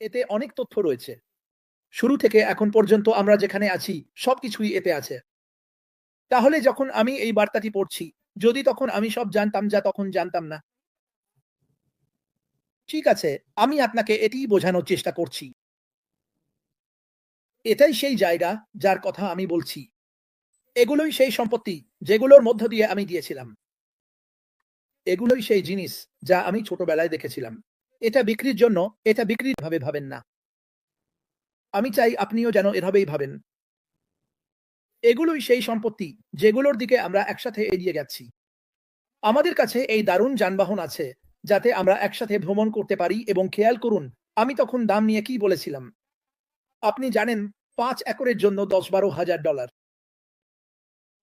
এতে অনেক তথ্য রয়েছে। শুরু থেকে এখন পর্যন্ত আমরা যেখানে আছি, সবকিছুই এতে আছে। তাহলে যখন আমি এই বার্তাটি পড়ছি, যদি তখন আমি সব জানতাম যা তখন জানতাম না। ঠিক আছে, আমি আপনাকে এটিই বোঝানোর চেষ্টা করছি। এটাই সেই জায়গা যার কথা আমি বলছি। এগুলোই সেই সম্পত্তি যেগুলোর মধ্য দিয়ে আমি দিয়েছিলাম। এগুলোই সেই জিনিস যা আমি ছোটবেলায় দেখেছিলাম। এটা বিক্রির জন্য এটা বিক্রির ভাবে ভাবেন না। আমি চাই আপনিও যেন এভাবেই ভাবেন। এগুলোই সেই সম্পত্তি যেগুলোর দিকে আমরা একসাথে এগিয়ে যাচ্ছি। আমাদের কাছে এই দারুণ যানবাহন আছে, যাতে আমরা একসাথে ভ্রমণ করতে পারি এবং খেয়াল করুন, আমি তখন দাম নিয়ে কি বলেছিলাম। আপনি জানেন, পাঁচ একরের জন্য দশ বারো হাজার ডলার।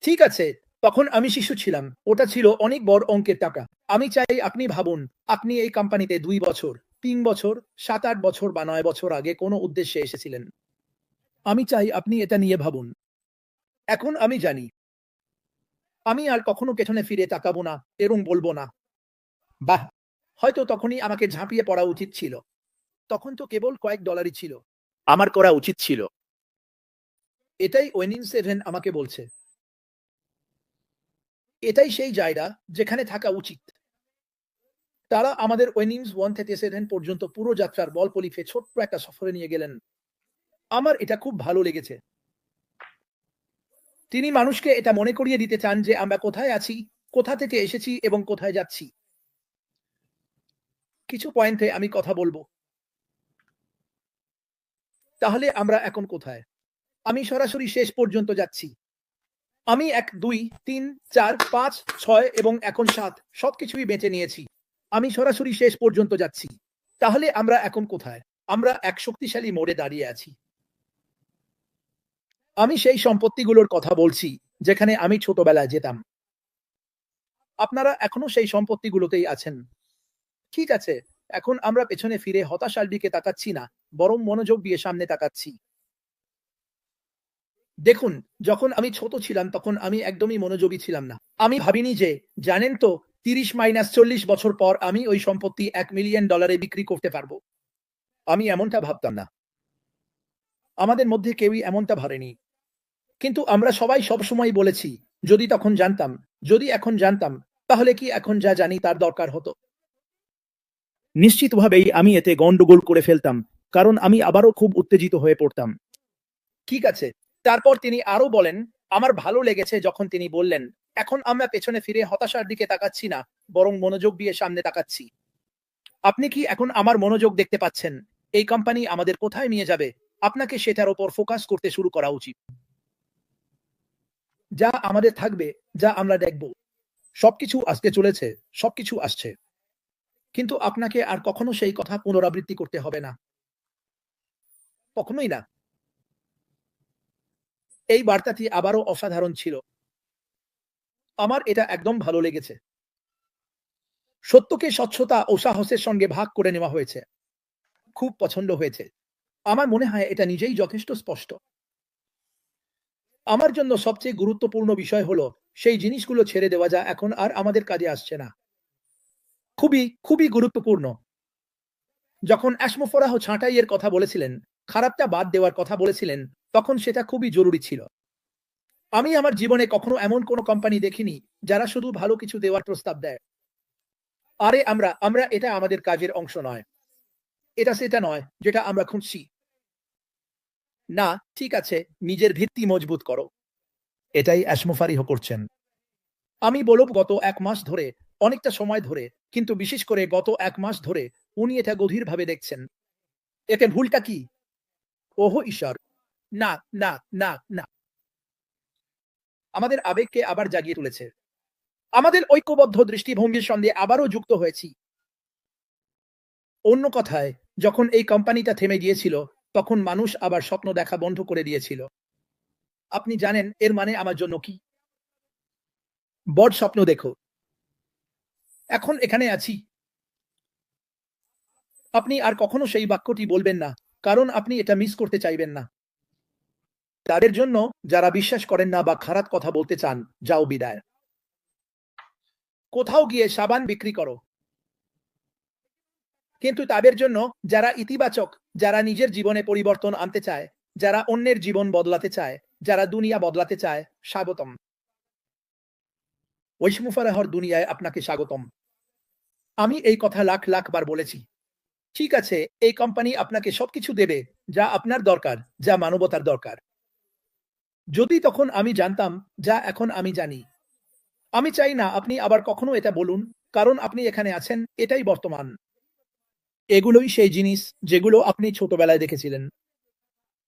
ঠিক আছে, তখন আমি শিশু ছিলাম, ওটা ছিল অনেক বড় অঙ্কের টাকা। আমি চাই আপনি ভাবুন, আপনি এই কোম্পানিতে দুই বছর, তিন বছর, সাত আট বছর বা নয় বছর আগে কোনো উদ্দেশ্যে এসেছিলেন। আমি চাই আপনি এটা নিয়ে ভাবুন। এখন আমি জানি। আমি আর কখনো পেছনে ফিরে তাকাবো না এরম বলব না। বাহ! হয়তো তখনই আমাকে ঝাঁপিয়ে পড়া উচিত ছিল। তখন তো কেবল কয়েক ডলারই ছিল। আমার করা উচিত ছিল। এটাই ওয়েনিং সেভেন আমাকে বলছে। এটাই সেই জায়গা যেখানে থাকা উচিত। তারা আমাদের ওয়েনিংস ওয়ান থেকে সেভেন পর্যন্ত পুরো যাত্রার বল পলিফে ছোট্ট একটা সফরে নিয়ে গেলেন। আমার এটা খুব ভালো লেগেছে। তিনি মানুষকে এটা মনে করিয়ে দিতে চান যে আমরা কোথায় আছি, কোথা থেকে এসেছি এবং কোথায় যাচ্ছি। কিছু পয়েন্টে আমি কথা বলব। তাহলে আমরা এখন কোথায়? আমি সরাসরি শেষ পর্যন্ত যাচ্ছি। আমি এক দুই তিন চার পাঁচ ছয় এবং এখন সাত, সবকিছুই বেঁচে নিয়েছি। আমি সরাসরি শেষ পর্যন্ত যাচ্ছি। তাহলে আমরা এখন কোথায়? আমরা এক শক্তিশালী মোড়ে দাঁড়িয়ে আছি। আমি সেই সম্পত্তিগুলোর কথা বলছি, যেখানে আমি ছোটবেলায় যেতাম। আপনারা এখনও সেই সম্পত্তিগুলোতেই আছেন। ঠিক আছে, এখন আমরা পেছনে ফিরে হতাশার দিকে তাকাচ্ছি না, বরং মনোযোগ দিয়ে সামনে তাকাচ্ছি। দেখুন, যখন আমি ছোট ছিলাম, তখন আমি একদমই মনোযোগী ছিলাম না। আমি ভাবিনি যে, জানেন তো তিরিশ মাইনাস চল্লিশ বছর পর আমি ওই সম্পত্তি এক মিলিয়ন ডলারে বিক্রি করতে পারব। আমি এমনটা ভাবতাম না। আমাদের মধ্যে কেউই এমনটা ভাবেনি। কিন্তু আমরা সবাই সবসময় বলেছি, যদি তখন জানতাম, যদি এখন জানতাম, তাহলে কি এখন যা জানি তার দরকার হতো? নিশ্চিতভাবেই আমি এতে গন্ডগোল করে ফেলতাম, কারণ আমি আবারও খুব উত্তেজিত হয়ে পড়তাম। ঠিক আছে, তারপর তিনি আরও বলেন, আমার ভালো লেগেছে যখন তিনি বললেন এখন আমরা পেছনে ফিরে হতাশার দিকে তাকাচ্ছি না, বরং মনোযোগ দিয়ে সামনে তাকাচ্ছি। আপনি কি এখন আমার মনোযোগ দেখতে পাচ্ছেন? এই কোম্পানি আমাদের কোথায় নিয়ে যাবে? আপনাকে সেটার ওপর ফোকাস করতে শুরু করা উচিত। যা আমাদের থাকবে, যা আমরা দেখব। সবকিছু আসতে চলেছে, সবকিছু আসছে। কিন্তু আপনাকে আর কখনো সেই কথা পুনরাবৃত্তি করতে হবে না। কখনোই না। এই বার্তাটি আবারও অসাধারণ ছিল। আমার এটা একদম ভালো লেগেছে। সত্যকে স্বচ্ছতা ও সাহসের সঙ্গে ভাগ করে নেওয়া হয়েছে। খুব পছন্দ হয়েছে। আমার মনে হয় এটা নিজেই যথেষ্ট স্পষ্ট। আমার জন্য সবচেয়ে গুরুত্বপূর্ণ বিষয় হলো, সেই জিনিসগুলো ছেড়ে দেওয়া যা এখন আর আমাদের কাজে আসছে না। খুবই খুবই গুরুত্বপূর্ণ। যখন অ্যাসমোফোরাহ ছাঁটাইয়ের কথা বলেছিলেন, খারাপটা বাদ দেওয়ার কথা বলেছিলেন, তখন সেটা খুবই জরুরি ছিল। আমি আমার জীবনে কখনো এমন কোনো কোম্পানি দেখিনি যারা শুধু ভালো কিছু দেওয়ার প্রস্তাব দেয়। আরে আমরা আমরা এটা আমাদের কাজের অংশ নয়। এটা সেটা নয় যেটা আমরা খুঁজছি। না, ঠিক আছে, নিজের ভিত্তি মজবুত করো। এটাই অ্যাসমোফারিহ করছেন। আমি বলব গত এক মাস ধরে, অনেকটা সময় ধরে, কিন্তু বিশেষ করে গত এক মাস ধরে উনি এটা গভীরভাবে দেখছেন। এতে ভুলটা কি? ওহ, ঈশ্বর। না না না না। আমাদের আবেগকে আবার জাগিয়ে তুলেছে। আমাদের ঐক্যবদ্ধ দৃষ্টিভঙ্গির সঙ্গে আবারও যুক্ত হয়েছি। অন্য কথায়, যখন এই কোম্পানিটা থেমে গিয়েছিল, তখন মানুষ আবার স্বপ্ন দেখা বন্ধ করে দিয়েছিল। আপনি জানেন, এর মানে আমার জন্য কি? বড় স্বপ্ন দেখো। এখন এখানে আছি। আপনি আর কখনো সেই বাক্যটি বলবেন না, কারণ আপনি এটা মিস করতে চাইবেন না। তাদের জন্য যারা বিশ্বাস করেন না বা খারাপ কথা বলতে চান, যাও বিদায়। কোথাও গিয়ে সাবান বিক্রি করো। কিন্তু তাদের জন্য যারা ইতিবাচক, যারা নিজের জীবনে পরিবর্তন আনতে চায়, যারা অন্যের জীবন বদলাতে চায়, যারা দুনিয়া বদলাতে চায়, স্বাগতম। ওইসমুফারাহর দুনিয়ায় আপনাকে স্বাগতম। আমি এই কথা লাখ লাখ বার বলেছি। ঠিক আছে, এই কোম্পানি আপনাকে সবকিছু দেবে যা আপনার দরকার, যা মানবতার দরকার। যদি তখন আমি জানতাম, যা এখন আমি জানি। আমি চাই না আপনি আবার কখনো এটা বলুন, কারণ আপনি এখানে আছেন, এটাই বর্তমান। এগুলোই সেই জিনিস যেগুলো আপনি ছোটবেলায় দেখেছিলেন।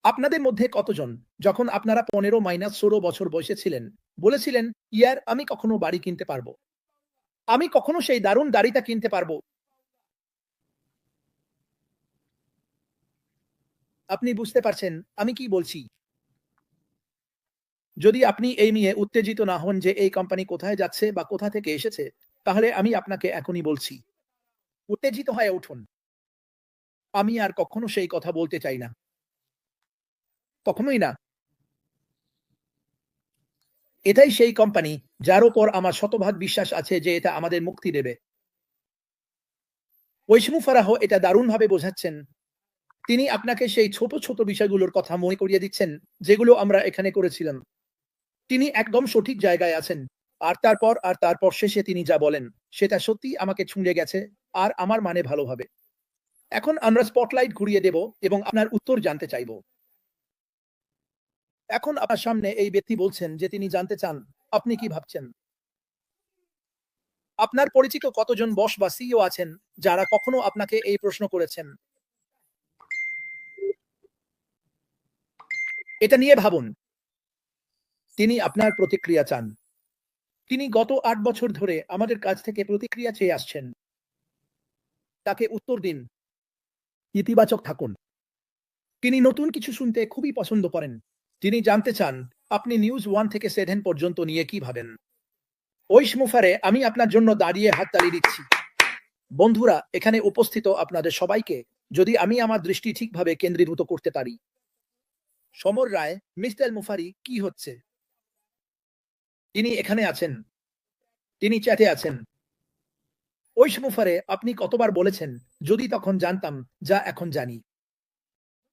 আপনাদের মধ্যে কতজন, যখন আপনারা পনেরো মাইনাস ষোলো বছর বয়সে ছিলেন, বলেছিলেন, ইয়ার, আমি কখনো বাড়ি কিনতে পারব। আমি কখনো সেই দারুণ দাড়িটা কিনতে পারব। আপনি বুঝতে পারছেন আমি কি বলছি। যদি আপনি এই নিয়ে উত্তেজিত না হন যে এই কোম্পানি কোথায় যাচ্ছে বা কোথা থেকে এসেছে, তাহলে আমি আপনাকে এখনই বলছি, উত্তেজিত হয়ে উঠুন। আমি আর কখনো সেই কথা বলতে চাই না। কখনোই না। এটাই সেই কোম্পানি যার উপর আমার শতভাগ বিশ্বাস আছে যে এটা আমাদের মুক্তি দেবে। ওইসমু ফারাহ এটা দারুণভাবে বোঝাচ্ছেন। তিনি আপনাকে সেই ছোট ছোট বিষয়গুলোর কথা মনে করিয়ে দিচ্ছেন, যেগুলো আমরা এখানে করেছিলাম। তিনি একদম সঠিক জায়গায় আছেন। আর তারপর আর তারপর শেষে তিনি যা বলেন, সেটা সত্যি আমাকে ছুঁড়ে গেছে, আর আমার মানে ভালোভাবে এখন আমরা স্পটলাইট ঘুরিয়ে দেব এবং আপনার উত্তর জানতে চাইব। এখন আপনার সামনে এই ব্যক্তি বলছেন যে তিনি জানতে চান, আপনি কি ভাবছেন? আপনার পরিচিত কতজন বস বা সিও আছেন, যারা কখনো আপনাকে এই প্রশ্ন করেছেন? এটা নিয়ে ভাবুন। তিনি আপনার প্রতিক্রিয়া চান। তিনি গত আট বছর ধরে আমাদের কাছ থেকে প্রতিক্রিয়া চেয়ে আসছেন। তাকে উত্তর দিন। ইতিবাচক থাকুন। তিনি নতুন কিছু শুনতে খুবই পছন্দ করেন। তিনি জানতে চান, আপনি নিউজ ওয়ান থেকে সেভেন পর্যন্ত নিয়ে কি ভাবেন? ওই মুফারে আমি আপনার জন্য দাঁড়িয়ে হাত হাততালি দিচ্ছি। বন্ধুরা, এখানে উপস্থিত আপনাদের সবাইকে যদি আমি আমার দৃষ্টি ঠিকভাবে কেন্দ্রীভূত করতে পারি। সমর রায়, মিস্টার মুফারি, কি হচ্ছে? তিনি এখানে আছেন। তিনি চ্যাটে আছেন। ওই মুফারে আপনি কতবার বলেছেন, যদি তখন জানতাম, যা এখন জানি।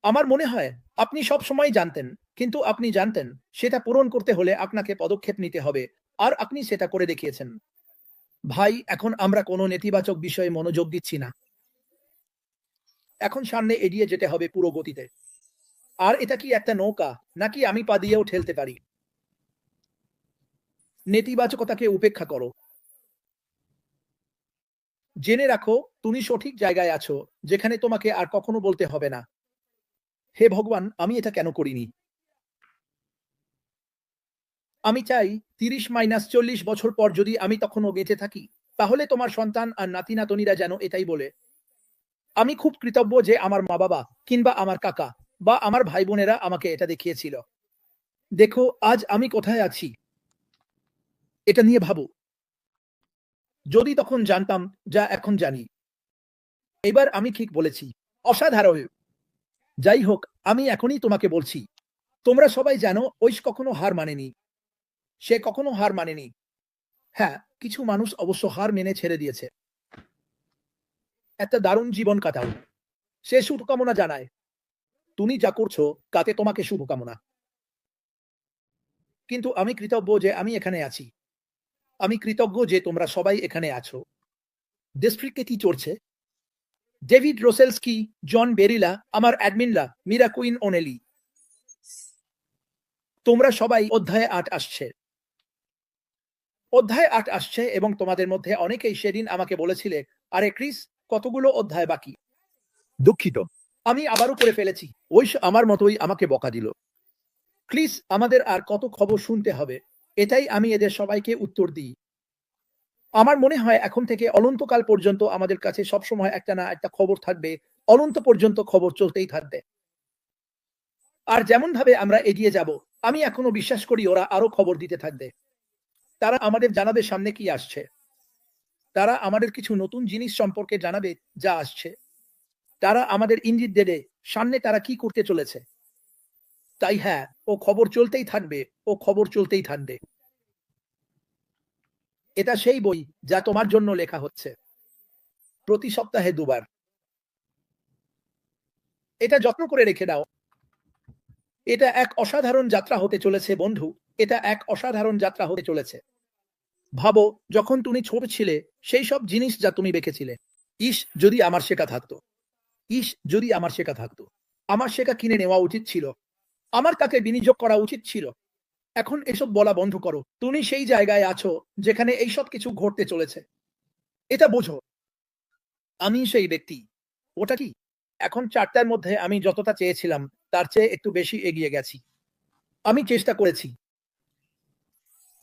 আমার মনে হয়, আপনি সব সময় জানতেন, কিন্তু আপনি জানতেন, সেটা পূরণ করতে হলে আপনাকে পদক্ষেপ নিতে হবে, আর আপনি সেটা করে দেখিয়েছেন। ভাই, এখন আমরা কোনো নেতিবাচক বিষয়ে মনোযোগ দিচ্ছি না। এখন সামনে এড়িয়ে যেতে হবে পুরো গতিতে। আর এটা কি একটা নৌকা, নাকি আমি পা দিয়েও ঠেলতে পারি? নেতিবাচকতাকে উপেক্ষা করো। জেনে রাখো, তুমি সঠিক জায়গায় আছো, যেখানে তোমাকে আর কখনো বলতে হবে না। হে ভগবান, আমি এটা কেন করিনি? আমি চাই তিরিশ মাইনাস চল্লিশ বছর পর যদি আমি তখনও বেঁচে থাকি, তাহলে তোমার সন্তান আর নাতি নাতনিরা যেন এটাই বলে। আমি খুব কৃতজ্ঞ যে আমার মা বাবা কিংবা আমার কাকা বা আমার ভাই বোনেরা আমাকে এটা দেখিয়েছিল। দেখো, আজ আমি কোথায় আছি? এটা নিয়ে ভাবো। যদি তখন জানতাম, যা, এখন জানি। এবার আমি ঠিক বলেছি, অসাধারণ। যাই হোক, আমি এখনই তোমাকে বলছি, তোমরা সবাই জানো, ঐশ কখনো হার মানেনি। সে কখনো হার মানেনি। হ্যাঁ কিছু মানুষ অবশ্য হার মেনে ছেড়ে দিয়েছে। একটা দারুণ জীবন কাটাও। সে শুভকামনা জানায়। তুমি যা করছ, তাতে তোমাকে শুভকামনা। কিন্তু আমি কৃতজ্ঞ যে আমি এখানে আছি। আমি কৃতজ্ঞ যে তোমরা সবাই এখানে আছো। ডিস্ট্রিক্টে কি চলছে ডেভিড রোসেলসকি জন বেরিলা আমার অ্যাডমিনলা মীরা কুইন ওনেলি তোমরা সবাই অধ্যায় আট আসছে। অধ্যায় আট আসছে এবং তোমাদের মধ্যে অনেকেই সেদিন আমাকে বলেছিলে, আরে ক্রিস, কতগুলো অধ্যায় বাকি? দুঃখিত। আমি আবারও করে ফেলেছি। ওই আমার মতোই আমাকে বকা দিল। ক্রিস, আমাদের আর কত খবর শুনতে হবে? এটাই আমি এদের সবাইকে উত্তর দিই। আমার মনে হয় এখন থেকে অনন্তকাল পর্যন্ত আমাদের কাছে সবসময় একটা না একটা খবর থাকবে, অনন্ত পর্যন্ত খবর চলতেই থাকবে। আর যেমন ভাবে আমরা এগিয়ে যাব, আমি এখনও বিশ্বাস করি ওরা আরও খবর দিতে থাকবে। তারা আমাদের জানাবে সামনে কি আসছে। তারা আমাদের কিছু নতুন জিনিস সম্পর্কে জানাবে যা আসছে। তারা আমাদের ইঙ্গিত দেবে, সামনে তারা কি করতে চলেছে। তাই হ্যাঁ ও খবর চলতেই থাকবে, ও খবর চলতেই থাকবে। এটা সেই বই যা তোমার জন্য লেখা হচ্ছে। প্রতি সপ্তাহে দুবার। এটা যত্ন করে রেখে দাও। এটা এক অসাধারণ যাত্রা হতে চলেছে, বন্ধু। এটা এক অসাধারণ যাত্রা হতে চলেছে। ভাবো, যখন তুমি ছোট ছিলে, সেই সব জিনিস যা তুমি বেঁকেছিলে ইস, যদি আমার শেখা থাকতো। ইস, যদি আমার শেখা থাকতো। আমার শেখা কিনে নেওয়া উচিত ছিল। আমার তাকে বিনিয়োগ করা উচিত ছিল? এখন এসব বলা বন্ধ করো। তুমি সেই জায়গায় আছো যেখানে এইসব কিছু ঘটতে চলেছে। এটা বোঝো। আমি সেই ব্যক্তি। ওটা কি? এখন চারটার মধ্যে আমি যতটা চেয়েছিলাম, তার চেয়ে একটু বেশি এগিয়ে গেছি। আমি চেষ্টা করেছি।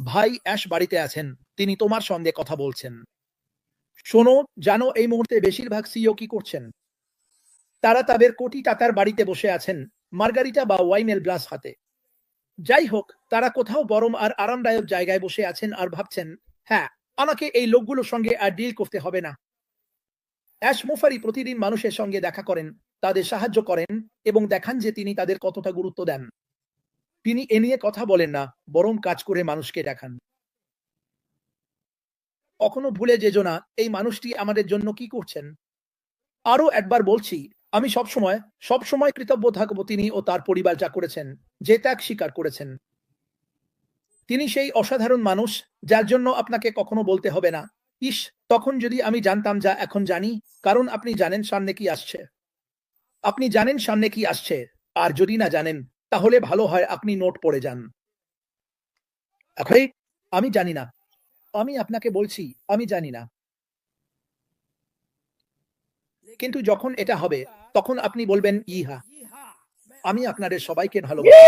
ভাই অ্যাশ বাড়িতে আছেন। তিনি তোমার সঙ্গে কথা বলছেন। শোনো, জানো এই মুহূর্তে বেশিরভাগ সিও কি করছেন? তারা তাদের কোটি টাকার বাড়িতে বসে আছেন। মার্গারিটা বা ওয়াইমেল গ্লাস হাতে। যাই হোক তারা কোথাও গরম আর আরামদায়ক জায়গায় বসে আছেন আর ভাবছেন হ্যাঁ আমাকে এই লোকগুলোর সঙ্গে আর ডিল করতে হবে না। অ্যাশ মুফারি প্রতিদিন মানুষের সঙ্গে দেখা করেন, তাদের সাহায্য করেন এবং দেখান যে তিনি তাদের কতটা গুরুত্ব দেন। তিনি এ নিয়ে কথা বলেন না, বরং কাজ করে মানুষকে দেখান। কখনো ভুলে যেজো না, এই মানুষটি আমাদের জন্য কি করছেন? আরও একবার বলছি আমি সবসময় সবসময় কৃতজ্ঞ থাকব তিনি ও তার পরিবার যা করেছেন, যে ত্যাগ স্বীকার করেছেন। তিনি সেই অসাধারণ মানুষ, যার জন্য আপনাকে কখনো বলতে হবে না। ইস, তখন যদি আমি জানতাম যা এখন জানি, কারণ আপনি জানেন সামনে কি আসছে। আপনি জানেন সামনে কি আসছে, আর যদি না জানেন, তাহলে ভালো হয় আপনি নোট পড়ে যান। এখন আমি জানি না। আমি আপনাকে বলছি, আমি জানি না। কিন্তু যখন এটা হবে তখন আপনি বলবেন, ইহা। আমি আপনাদের সবাইকে ভালোবাসি।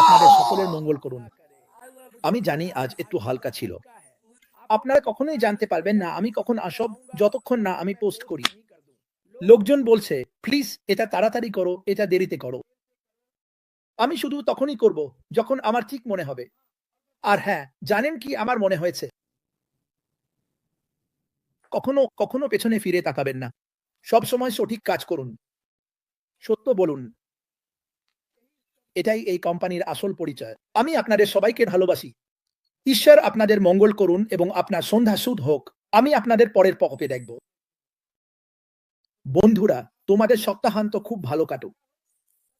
আপনাদের সকলের মঙ্গল করুন। আমি জানি আজ একটু হালকা ছিল। আপনারা কখনোই জানতে পারবেন না, আমি কখন আসব, যতক্ষণ না আমি পোস্ট করি। লোকজন বলছে, প্লিজ, এটা তাড়াতাড়ি করো, এটা দেরিতে করো। আমি শুধু তখনই করব, যখন আমার ঠিক মনে হবে। আর হ্যাঁ জানেন কি আমার মনে হয়েছে? কখনো কখনো পেছনে ফিরে তাকাবেন না। সব সময় সঠিক কাজ করুন। সত্য বলুন। এটাই এই কোম্পানির আসল পরিচয়। আমি আপনাদের সবাইকে ভালোবাসি। ঈশ্বর আপনাদের মঙ্গল করুন এবং আপনার সন্ধ্যা সুদ হোক। আমি আপনাদের পরের পকপে দেখব। বন্ধুরা, তোমাদের সপ্তাহান্ত খুব ভালো কাটুক।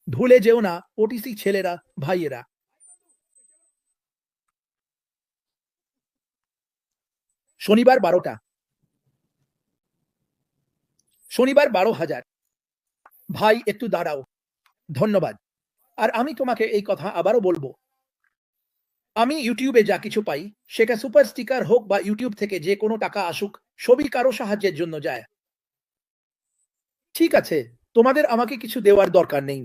ভুলে যেও না, ওটিসি ছেলেরা, ভাইয়েরা। শনিবার বারোটা। শনিবার বারো হাজার। ভাই, একটু দাঁড়াও। ধন্যবাদ। আর আমি তোমাকে এই কথা আবারও বলব। আমি ইউটিউবে যা কিছু পাই, সেটা সুপার স্টিকার হোক বা ইউটিউব থেকে যে কোনো টাকা আসুক, সবই কারও সাহায্যের জন্য যায়। ঠিক আছে, তোমাদের আমাকে কিছু দেওয়ার দরকার নেই।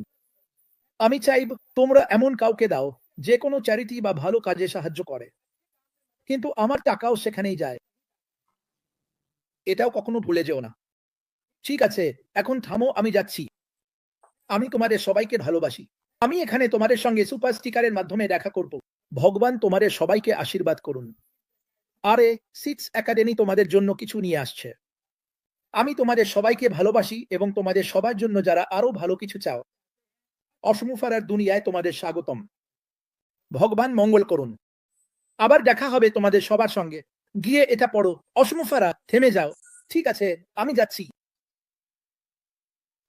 আমি চাইব তোমরা এমন কাউকে দাও, যে কোনো চ্যারিটি বা ভালো কাজে সাহায্য করে। কিন্তু আমার টাকাও সেখানেই যায়। এটাও কখনো ভুলে যেও না। ঠিক আছে, এখন থামো, আমি যাচ্ছি। আমি তোমাদের সবাইকে ভালোবাসি। আমি এখানে তোমাদের সঙ্গে সুপার স্টিকারের মাধ্যমে দেখা করব। ভগবান তোমাদের সবাইকে আশীর্বাদ করুন। আরে সিক্স একাডেমি তোমাদের জন্য কিছু নিয়ে আসছে। আমি তোমাদের সবাইকে ভালোবাসি এবং তোমাদের সবার জন্য যারা আরও ভালো কিছু চাও। অসমুফারার দুনিয়ায় তোমাদের স্বাগতম। ভগবান মঙ্গল করুন। আবার দেখা হবে তোমাদের সবার সঙ্গে। গিয়ে এটা পড়ো। অসমুফারা থেমে যাও। ঠিক আছে, আমি যাচ্ছি।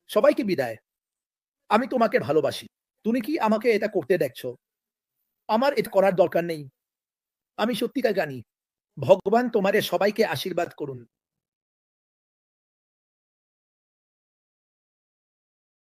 সবাইকে বিদায়। আমি তোমাকে ভালোবাসি। তুমি কি আমাকে এটা করতে দেখছ? আমার এটা করার দরকার নেই। আমি সত্যিকার জানি ভগবান তোমারে সবাইকে আশীর্বাদ করুন।